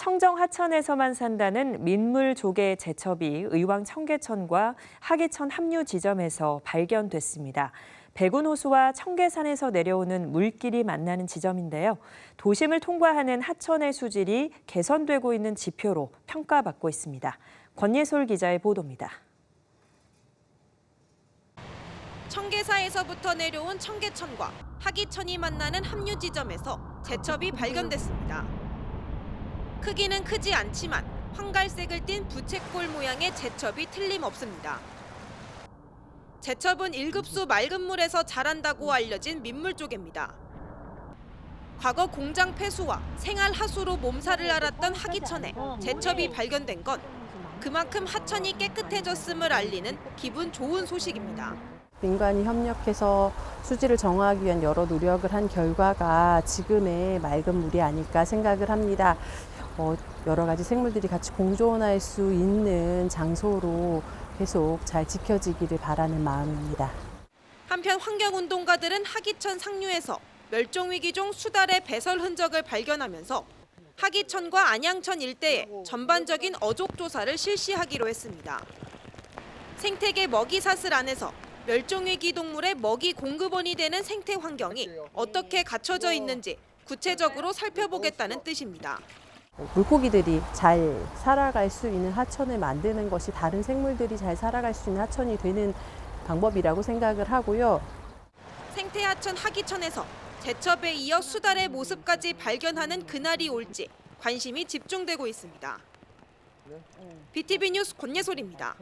청정 하천에서만 산다는 민물 조개 제첩이 의왕 청계천과 하기천 합류 지점에서 발견됐습니다. 백운 호수와 청계산에서 내려오는 물길이 만나는 지점인데요. 도심을 통과하는 하천의 수질이 개선되고 있는 지표로 평가받고 있습니다. 권예솔 기자의 보도입니다. 청계사에서부터 내려온 청계천과 하기천이 만나는 합류 지점에서 제첩이 발견됐습니다. 크기는 크지 않지만 황갈색을 띤 부채꼴 모양의 제첩이 틀림없습니다. 제첩은 1급수 맑은 물에서 자란다고 알려진 민물 조개입니다. 과거 공장 폐수와 생활 하수로 몸살을 앓았던 하기천에 제첩이 발견된 건 그만큼 하천이 깨끗해졌음을 알리는 기분 좋은 소식입니다. 민관이 협력해서 수질을 정화하기 위한 여러 노력을 한 결과가 지금의 맑은 물이 아닐까 생각을 합니다. 어, 여러 가지 생물들이 같이 공존할 수 있는 장소로 계속 잘 지켜지기를 바라는 마음입니다. 한편 환경운동가들은 하기천 상류에서 멸종위기종 수달의 배설 흔적을 발견하면서 하기천과 안양천 일대의 전반적인 어족 조사를 실시하기로 했습니다. 생태계 먹이 사슬 안에서 멸종위기 동물의 먹이 공급원이 되는 생태 환경이 어떻게 갖춰져 있는지 구체적으로 살펴보겠다는 뜻입니다. 물고기들이 잘 살아갈 수 있는 하천을 만드는 것이 다른 생물들이 잘 살아갈 수 있는 하천이 되는 방법이라고 생각을 하고요. 생태하천 하기천에서 제첩에 이어 수달의 모습까지 발견하는 그날이 올지 관심이 집중되고 있습니다. BTV 뉴스 권예솔입니다.